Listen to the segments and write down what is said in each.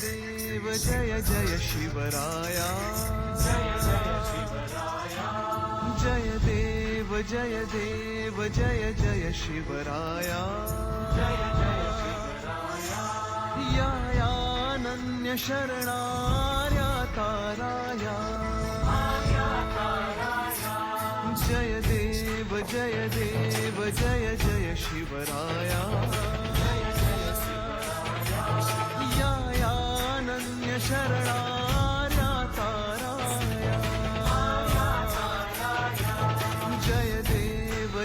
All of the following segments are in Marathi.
देव जय जय शिवराया। जय देव जय देव जय जय शिवराया। या यानन्य शरणार्या ताराया जय देव जय देव जय जय शिवराया।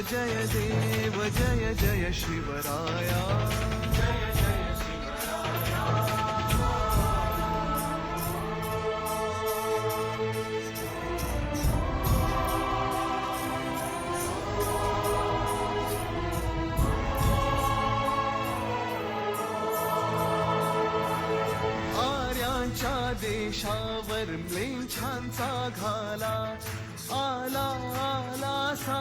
जय देव जय जय शिवराया। आर्यांच्या देशावर म्लेच्छांचा घाला आला आला सा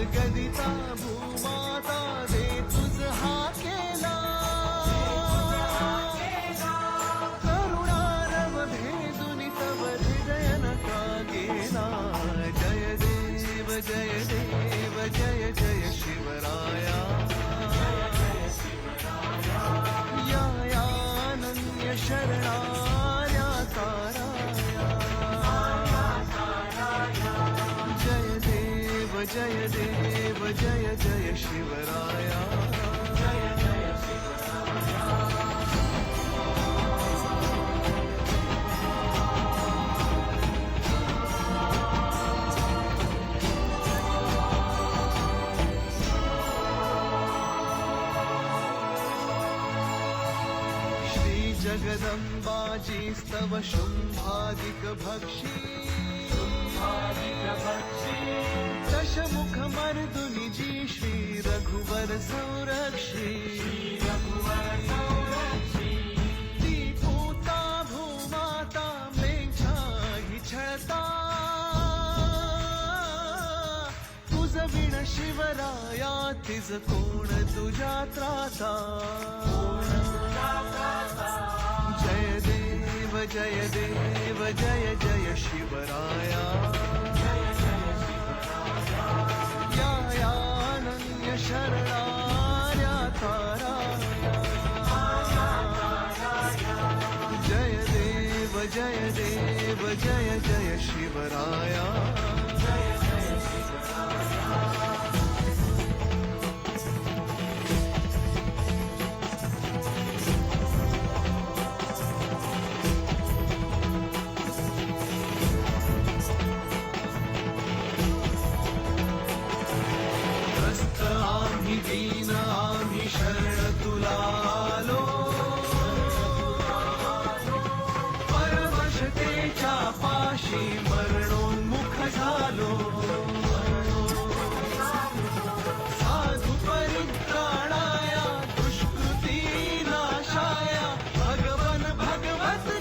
सद्गदिता भूमाता दे तुझ हा केला करुणारव भेदुनि तव हृदय नका गेला जय देव जय देव जय जय शिवराया. जय देव जय जय शिवराया श्री जगदम्बाजी स्तव शुम्भादिक भक्षी दशमुख मर्दुनि जी श्री रघुवर संरक्षी। ती पूता भूमाता मेघा हि छळता। तुझ विण शिवराया तिज कोण तुझ्या त्राता। जय देव जय देव जय जय शिवराया। जय देव जय जय शिवराया काशी मरण